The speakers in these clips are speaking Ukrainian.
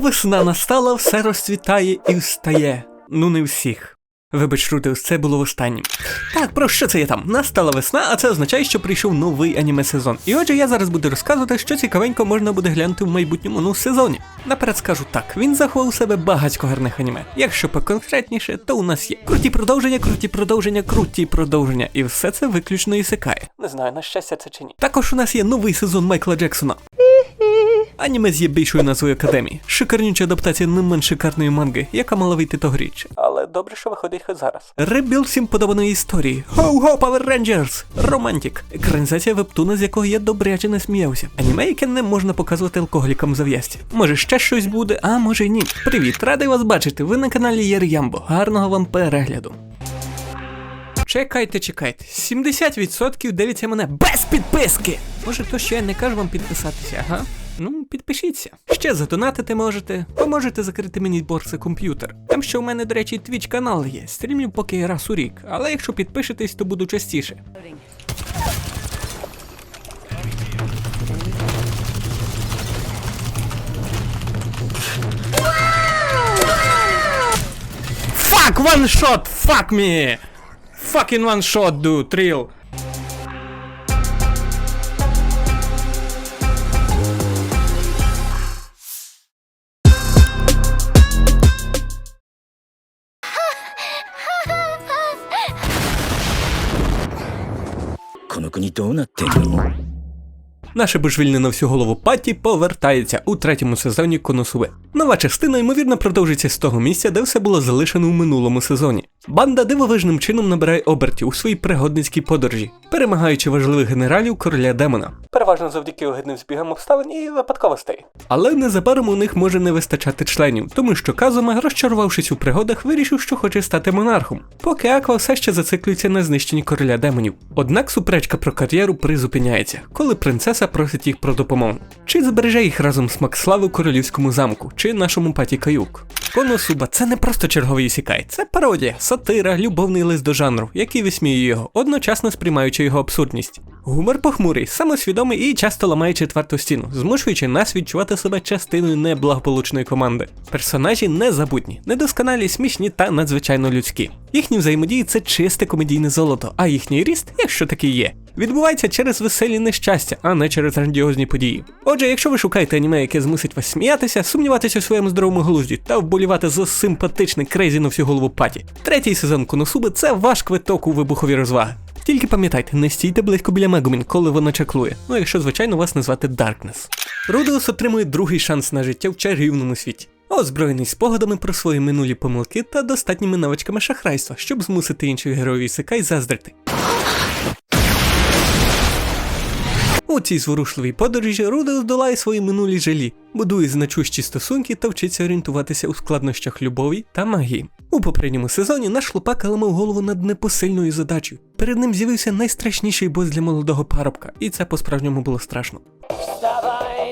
Весна настала, все розцвітає і встає. Ну не всіх. Вибач, Рудеус, це було в останнім. Так, про що це я там? Настала весна, а це означає, що прийшов новий аніме сезон. І отже, я зараз буду розказувати, що цікавенько можна буде глянути в майбутньому ну сезоні. Наперед скажу так, він заховав у себе багатько гарних аніме. Якщо поконкретніше, то у нас є круті продовження, круті продовження, круті продовження. І все це виключно ісикає. Не знаю, на щастя це чи ні. Також у нас є новий сезон Майкла Джексона. Аніме з єбейшою назвою Академії. Шикарнюча адаптація не менш шикарної манги, яка мала вийти тогоріч. Але добре, що виходить хоч зараз. Ребілд всім подобаної історії. Ho-ho, Power Rangers! Романтик. Екранізація вебтуна, з якого я добряче не сміявся. Аніме, яке не можна показувати алкоголікам зав'язці. Може ще щось буде, а може ні. Привіт, радий вас бачити. Ви на каналі Єр Ямбо. Гарного вам перегляду. Чекайте, чекайте. 70% дивиться мене без підписки. Може, то що я не кажу вам підписатися, ага? Ну, підпишіться. Ще задонатити можете, поможете закрити мені борси комп'ютер. Там ще у мене, до речі, твіч канал є. Стрімлю поки раз у рік. Але якщо підпишетесь, то буду частіше. One shot! Fuck me! fucking one shot, dude, real. この国どうなってんの？Наше божевільне на всю голову паті повертається у третьому сезоні Коносуе. Нова частина, ймовірно, продовжиться з того місця, де все було залишено у минулому сезоні. Банда дивовижним чином набирає обертів у своїй пригодницькій подорожі, перемагаючи важливих генералів короля демона. Переважно завдяки огидним збігам обставин і випадковостей. Але незабаром у них може не вистачати членів, тому що Казума, розчарувавшись у пригодах, вирішив, що хоче стати монархом, поки Аква все ще зациклюється на знищенні короля демонів. Однак суперечка про кар'єру призупиняється, коли принцеса просить їх про допомогу. Чи збереже їх разом з слави королівському замку, чи нашому паті каюк. Коносуба це не просто черговий сікай, це пародія, сатира, любовний лист до жанру, який висміює його, одночасно сприймаючи його абсурдність. Гумор похмурий, самосвідомий і часто ламає четверту стіну, змушуючи нас відчувати себе частиною неблагополучної команди. Персонажі незабутні, недосконалі, смішні та надзвичайно людські. Їхні взаємодії це чисте комедійне золото, а їхній ріст, якщо такий є, відбувається через веселі нещастя, а не через грандіозні події. Отже, якщо ви шукаєте аніме, яке змусить вас сміятися, сумніватися у своєму здоровому глузді та вболівати за симпатичний крейзі на всю голову паті, третій сезон Коносуби це ваш квиток у вибухові розваги. Тільки пам'ятайте, не стійте близько біля Мегумін, коли вона чаклує. Ну якщо, звичайно, вас назвати Даркнес. Рудеус отримує другий шанс на життя в чарівному світі. Озброєний спогадами про свої минулі помилки та достатніми навичками шахрайства, щоб змусити інших героїв Сикай заздрити. У цій зворушливій подорожі Рудеус долає свої минулі жалі, будує значущі стосунки та вчиться орієнтуватися у складнощах любові та магії. У попередньому сезоні наш хлопак ламав голову над непосильною задачею. Перед ним з'явився найстрашніший бос для молодого парубка, і це по-справжньому було страшно.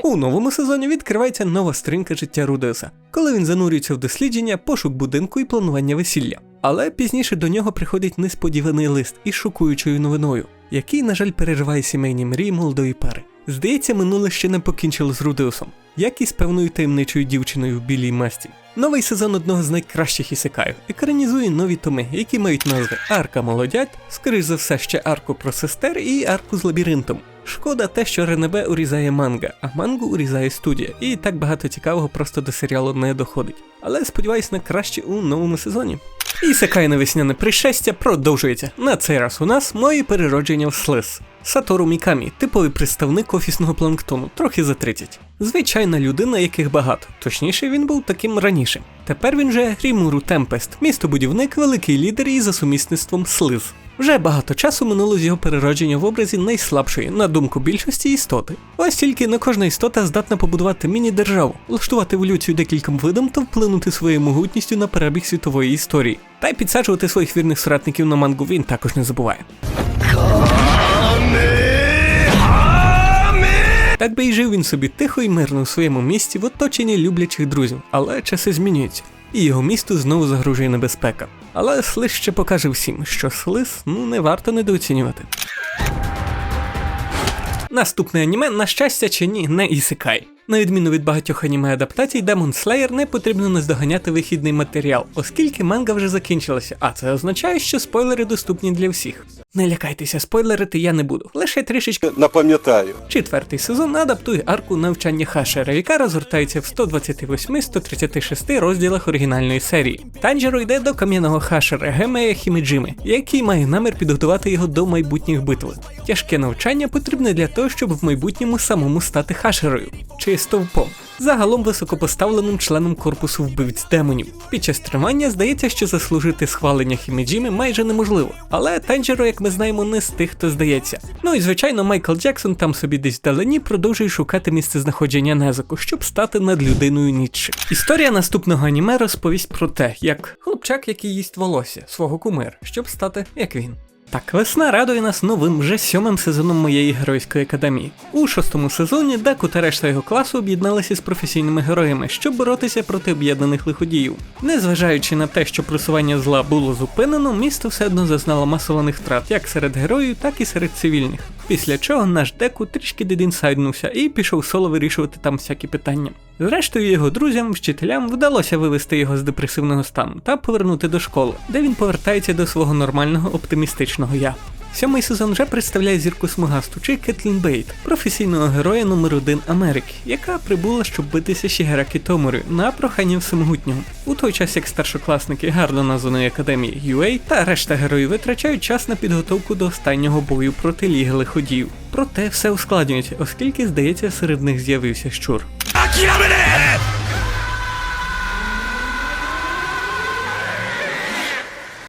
У новому сезоні відкривається нова сторінка життя Рудеуса, коли він занурюється в дослідження, пошук будинку і планування весілля. Але пізніше до нього приходить несподіваний лист із шокуючою новиною, який, на жаль, переживає сімейні мрії молодої пари. Здається, минуле ще не покінчило з Рудеусом, як і з певною таємничою дівчиною в білій масті. Новий сезон одного з найкращих ісекаїв екранізує нові томи, які мають назви Арка Молодят, скоріш за все ще арку про сестер і арку з лабіринтом. Шкода те, що Ренебе урізає манга, а мангу урізає студія, і так багато цікавого просто до серіалу не доходить. Але сподіваюсь на краще у новому сезоні. І секайне весняне пришестя продовжується. На цей раз у нас мої переродження в слиз. Сатору Мікамі, типовий представник офісного планктону, трохи за 30. Звичайна людина, яких багато. Точніше, він був таким раніше. Тепер він же Рімуру Темпест, містобудівник, великий лідер і за сумісництвом слиз. Вже багато часу минуло з його переродження в образі найслабшої, на думку більшості істоти. Ось тільки не кожна істота здатна побудувати міні-державу, влаштувати еволюцію декільком видам та вплинути своєю могутністю на перебіг світової історії. Та й підсаджувати своїх вірних соратників на мангу він також не забуває. Так би і жив він собі тихо і мирно у своєму місті в оточенні люблячих друзів, але часи змінюються, і його місту знову загрожує небезпека. Але слиз ще покаже всім, що слиз ну не варто недооцінювати. Наступне аніме, на щастя чи ні, не ісикай. На відміну від багатьох аніме адаптацій, Demon Slayer не потрібно наздоганяти вихідний матеріал, оскільки манга вже закінчилася, а це означає, що спойлери доступні для всіх. Не лякайтеся, спойлерити я не буду, лише трішечки Напам'ятаю. Четвертий сезон адаптує арку навчання Хашера, яка розгортається в 128-136 розділах оригінальної серії. Танжеро йде до кам'яного Хашера Гемея Хіміджими, який має намір підготувати його до майбутніх битв. Тяжке навчання потрібне для того, щоб в майбутньому самому стати Хашерою чи стовпом. Загалом високопоставленим членом корпусу вбивць демонів. Під час тримання здається, що заслужити схвалення Хіміджіми майже неможливо, але Танжеро, як ми знаємо, не з тих, хто здається. Ну і звичайно, Майкл Джексон там собі десь вдалині продовжує шукати місце знаходження Незаку, щоб стати над людиною Ніцше. Історія наступного аніме розповість про те, як хлопчак, який їсть волосся, свого кумира, щоб стати як він. Так, весна радує нас новим вже сьомим сезоном моєї геройської академії. У шостому сезоні Деку та решта його класу об'єдналися з професійними героями, щоб боротися проти об'єднаних лиходіїв. Незважаючи на те, що просування зла було зупинено, місто все одно зазнало масованих втрат як серед героїв, так і серед цивільних. Після чого наш Деку трішки дедінсайднувся і пішов соло вирішувати там всякі питання. Зрештою, його друзям, вчителям вдалося вивести його з депресивного стану та повернути до школи, де він повертається до свого нормального оптимістичного я. Сьомий сезон вже представляє зірку смугасту чи Кетлін Бейт, професійного героя номер 1 Америки, яка прибула, щоб битися Шігеракі Томорю на прохання всемогутнього. У той час як старшокласники гарно названої академії UA та решта героїв витрачають час на підготовку до останнього бою проти ліги лиходіїв. Проте все ускладнюється, оскільки, здається, серед них з'явився щур.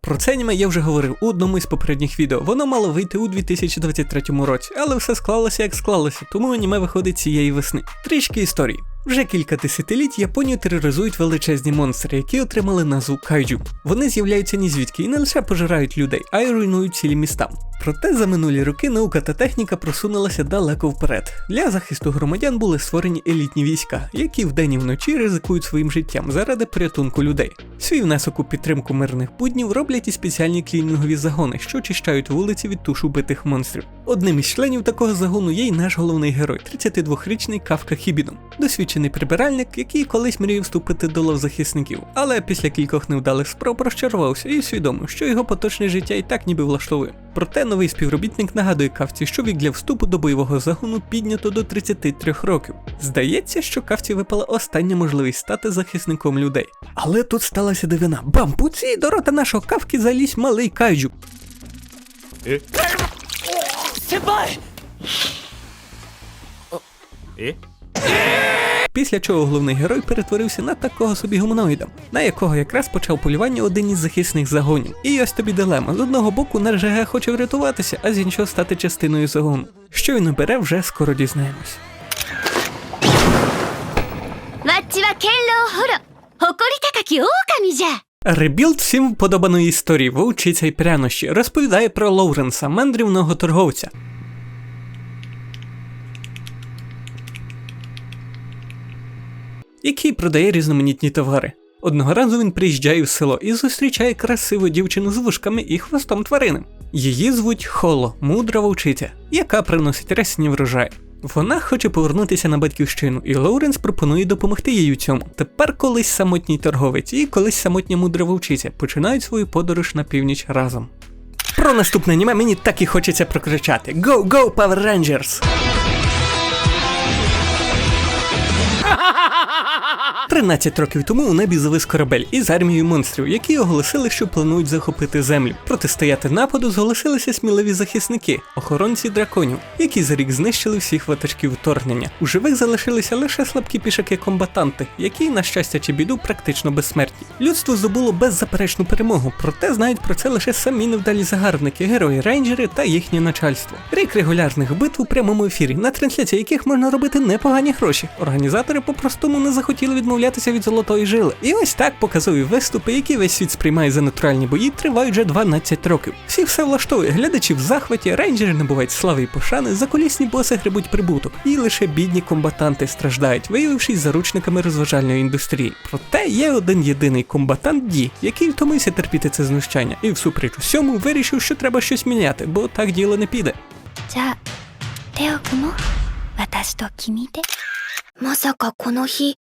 Про це аніме я вже говорив у одному із попередніх відео. Воно мало вийти у 2023 році, але все склалося як склалося, тому аніме виходить цієї весни. Трішки історії. Вже кілька десятиліть Японію тероризують величезні монстри, які отримали назву кайджу. Вони з'являються ні звідки і не лише пожирають людей, а й руйнують цілі міста. Проте за минулі роки наука та техніка просунулася далеко вперед. Для захисту громадян були створені елітні війська, які вдень і вночі ризикують своїм життям заради порятунку людей. Свій внесок у підтримку мирних буднів роблять і спеціальні клінінгові загони, що очищають вулиці від туш убитих монстрів. Одним із членів такого загону є й наш головний герой, 32-річний Кавка Хібідон, досвідчений прибиральник, який колись мріяв вступити до лав захисників, але після кількох невдалих спроб розчарувався і усвідомив, що його поточне життя і так ніби влаштовує. Проте новий співробітник нагадує кавці, що вік для вступу до бойового загону піднято до 33 років. Здається, що кавці випала остання можливість стати захисником людей. Але тут сталася дивина. Бам! Бампуці до рота нашого кавки залізь малий кайджу після чого головний герой перетворився на такого собі гуманоїда, на якого якраз почав полювання один із захисних загонів. І ось тобі дилема: з одного боку НРЖГ хоче врятуватися, а з іншого стати частиною загону. Що він обере, вже скоро дізнаємось. Ребілд всім вподобаної історії вовчиця й прянощі розповідає про Лоуренса, мандрівного торговця. Який продає різноманітні товари. Одного разу він приїжджає в село і зустрічає красиву дівчину з вушками і хвостом тварини. Її звуть Холо, мудра вовчиця, яка приносить рясні врожай. Вона хоче повернутися на батьківщину, і Лоуренс пропонує допомогти їй у цьому. Тепер колись самотній торговець і колись самотня мудра вовчиця починають свою подорож на північ разом. Про наступне аніме мені так і хочеться прокричати: Go, go, Power Rangers! 13 років тому у небі завис корабель із армією монстрів, які оголосили, що планують захопити землю. Протистояти нападу зголосилися сміливі захисники, охоронці драконів, які за рік знищили всіх ватажків вторгнення. У живих залишилися лише слабкі пішаки-комбатанти, які, на щастя чи біду, практично безсмертні. Людство здобуло беззаперечну перемогу, проте знають про це лише самі невдалі загарбники, герої рейнджери та їхнє начальство. Рік регулярних битв у прямому ефірі, на трансляції яких можна робити непогані гроші. Організатори по-простому не захотіли відмовлятися від золотої жили. І ось так показові виступи, які весь світ сприймає за натуральні бої, тривають вже 12 років. Всіх все влаштовує, глядачі в захваті, рейнджери набувають слави і пошани, закулісні боси грибуть прибуток, і лише бідні комбатанти страждають, виявившись заручниками розважальної індустрії. Проте є один єдиний комбатант Ді, який втомився терпіти це знущання, і всупереч усьому вирішив, що треба щось міняти, бо так діло не піде. じゃあ手を組もう 私と君でまさかこの日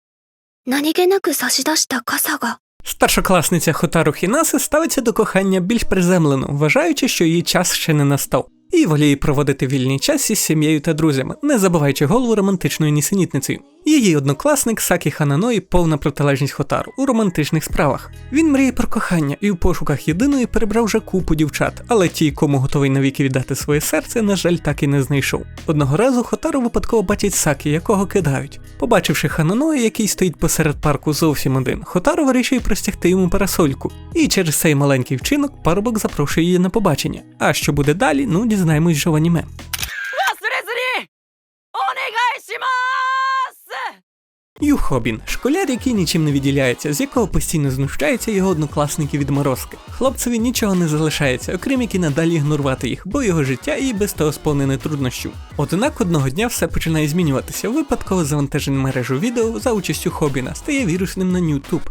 何気なく差し出した傘が Старшокласниця Хотару Хінаси ставиться до кохання більш приземлено, вважаючи, що її час ще не настав. І воліє проводити вільний час із сім'єю та друзями, не забуваючи голову романтичною нісенітницею. Її однокласник Сакі Хананої повна протилежність Хотару у романтичних справах. Він мріє про кохання і в пошуках єдиної перебрав вже купу дівчат, але ті, кому готовий навіки віддати своє серце, на жаль, так і не знайшов. Одного разу Хотару випадково бачить Сакі, якого кидають. Побачивши Хананої, який стоїть посеред парку зовсім один, Хотару вирішує простягти йому парасольку. І через цей маленький вчинок парубок запрошує її на побачення. А що буде далі, ну дізнаємось вже в аніме. Юхобін школяр, який нічим не відділяється, з якого постійно знущаються його однокласники відморозки. Хлопцеві нічого не залишається, окрім як і надалі ігнорувати їх, бо його життя і без того сповнене труднощів. Однак одного дня все починає змінюватися. Випадково завантажене мережу відео за участю Хобіна стає вірусним на YouTube,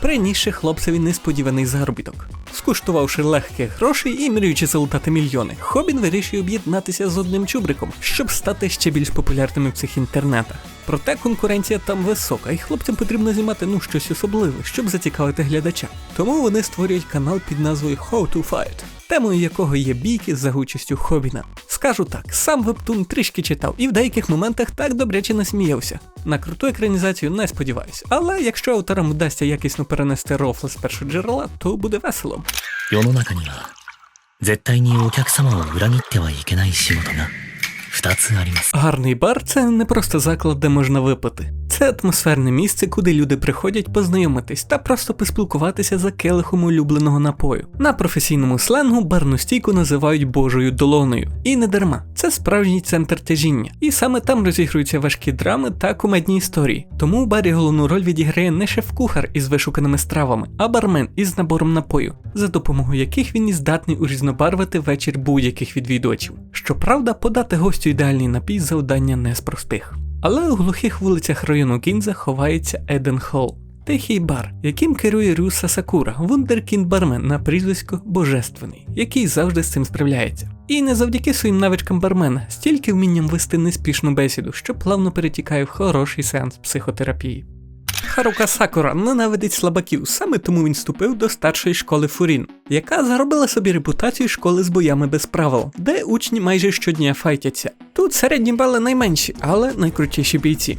принісши хлопцеві несподіваний заробіток. Скуштувавши легких грошей і мріючи залутати мільйони, Хобін вирішує об'єднатися з одним чубриком, щоб стати ще більш популярними в цих інтернетах. Проте конкуренція там висока, і хлопцям потрібно знімати ну щось особливе, щоб зацікавити глядача. Тому вони створюють канал під назвою How to Fight, темою якого є бійки за участю Хобіна. Скажу так, сам вебтун трішки читав і в деяких моментах так добряче насміявся. На круту екранізацію не сподіваюсь, але якщо авторам вдасться якісно перенести рофли з першого джерела, то буде весело. 世の中には絶対にお客様を裏切ってはいけない仕事が 2つあります Гарний бар це не просто заклад, де можна випити. Це атмосферне місце, куди люди приходять познайомитись та просто поспілкуватися за келихом улюбленого напою. На професійному сленгу барну стійку називають Божою долоною. І не дарма. Це справжній центр тяжіння. І саме там розігруються важкі драми та кумедні історії. Тому у барі головну роль відіграє не шеф-кухар із вишуканими стравами, а бармен із набором напою, за допомогою яких він і здатний урізнобарвити вечір будь-яких відвідувачів. Щоправда, подати гостю ідеальний напій завдання не з простих. Але у глухих вулицях району Кінза ховається Еден Холл. Тихий бар, яким керує Рюса Сакура, вундеркінд бармен на прізвисько Божественний, який завжди з цим справляється. І не завдяки своїм навичкам бармена, стільки вмінням вести неспішну бесіду, що плавно перетікає в хороший сеанс психотерапії. Харука Сакура ненавидить слабаків, саме тому він вступив до старшої школи Фурін, яка заробила собі репутацію школи з боями без правил, де учні майже щодня файтяться. Тут середні бали найменші, але найкрутіші бійці.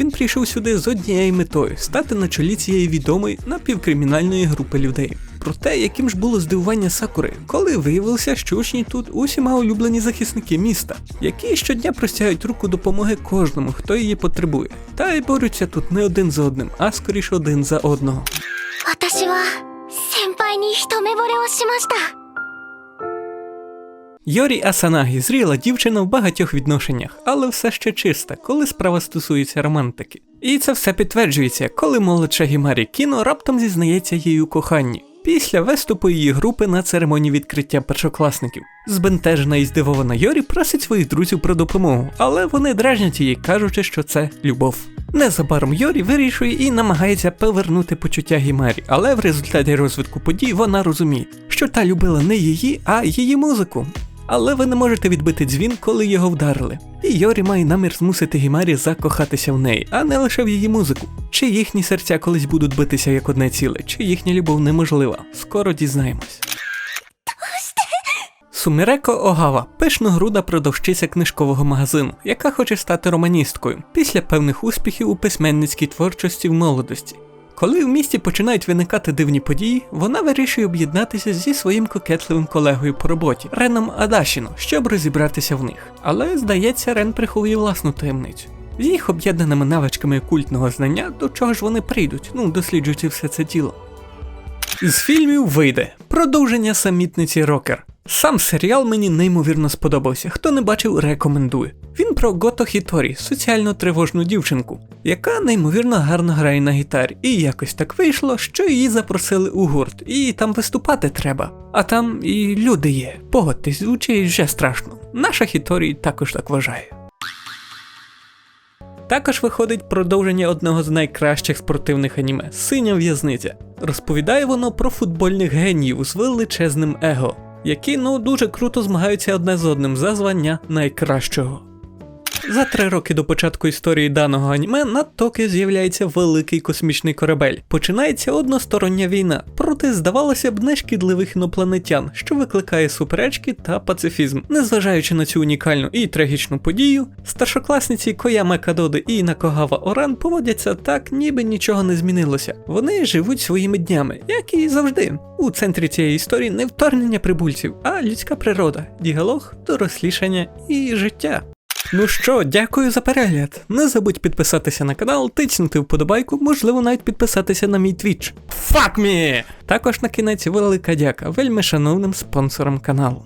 Він прийшов сюди з однією метою стати на чолі цієї відомої напівкримінальної групи людей про те, яким ж було здивування Сакури, коли виявилося, що учні тут усіма улюблені захисники міста, які щодня простягають руку допомоги кожному, хто її потребує, та й борються тут не один за одним, а скоріш один за одного. Йорі Асанагі зріла дівчина в багатьох відношеннях, але все ще чиста, коли справа стосується романтики. І це все підтверджується, коли молодша Гімарі Кіно раптом зізнається їй у коханні. Після виступу її групи на церемонії відкриття першокласників. Збентежена і здивована Йорі просить своїх друзів про допомогу, але вони дражнять її, кажучи, що це любов. Незабаром Йорі вирішує і намагається повернути почуття Гімарі, але в результаті розвитку подій вона розуміє, що та любила не її, а її музику. Але ви не можете відбити дзвін, коли його вдарили. І Йорі має намір змусити Гімарі закохатися в неї, а не лише в її музику. Чи їхні серця колись будуть битися як одне ціле, чи їхня любов неможлива. Скоро дізнаємось. Суміреко Огава пишногруда продавщиця книжкового магазину, яка хоче стати романісткою після певних успіхів у письменницькій творчості в молодості. Коли в місті починають виникати дивні події, вона вирішує об'єднатися зі своїм кокетливим колегою по роботі Реном Адашіно, щоб розібратися в них. Але здається, Рен приховує власну таємницю. З їх об'єднаними навичками культного знання, до чого ж вони прийдуть, ну досліджуючи все це тіло. З фільмів вийде продовження самітниці Рокер. Сам серіал мені неймовірно сподобався. Хто не бачив, рекомендую. Він про Гото Хіторі, соціально тривожну дівчинку, яка неймовірно гарно грає на гітарі. І якось так вийшло, що її запросили у гурт, і там виступати треба. А там і люди є. Погодьтесь, звучить вже страшно. Наша Хіторі також так вважає. Також виходить продовження одного з найкращих спортивних аніме Синя в'язниця. Розповідає воно про футбольних геніїв з величезним его, які ну дуже круто змагаються одне з одним за звання найкращого. За три роки до початку історії даного аніме на Токіо з'являється великий космічний корабель. Починається одностороння війна проти, здавалося б, нешкідливих інопланетян, що викликає суперечки та пацифізм. Незважаючи на цю унікальну і трагічну подію, старшокласниці Кояме Кадоди і Накогава Оран поводяться так, ніби нічого не змінилося. Вони живуть своїми днями, як і завжди. У центрі цієї історії не вторгнення прибульців, а людська природа, діалог, дорослішання і життя. Ну що, дякую за перегляд. Не забудь підписатися на канал, тиснути вподобайку, можливо, навіть підписатися на мій твіч. Fuck me! Також на кінець велика дяка вельми шановним спонсорам каналу.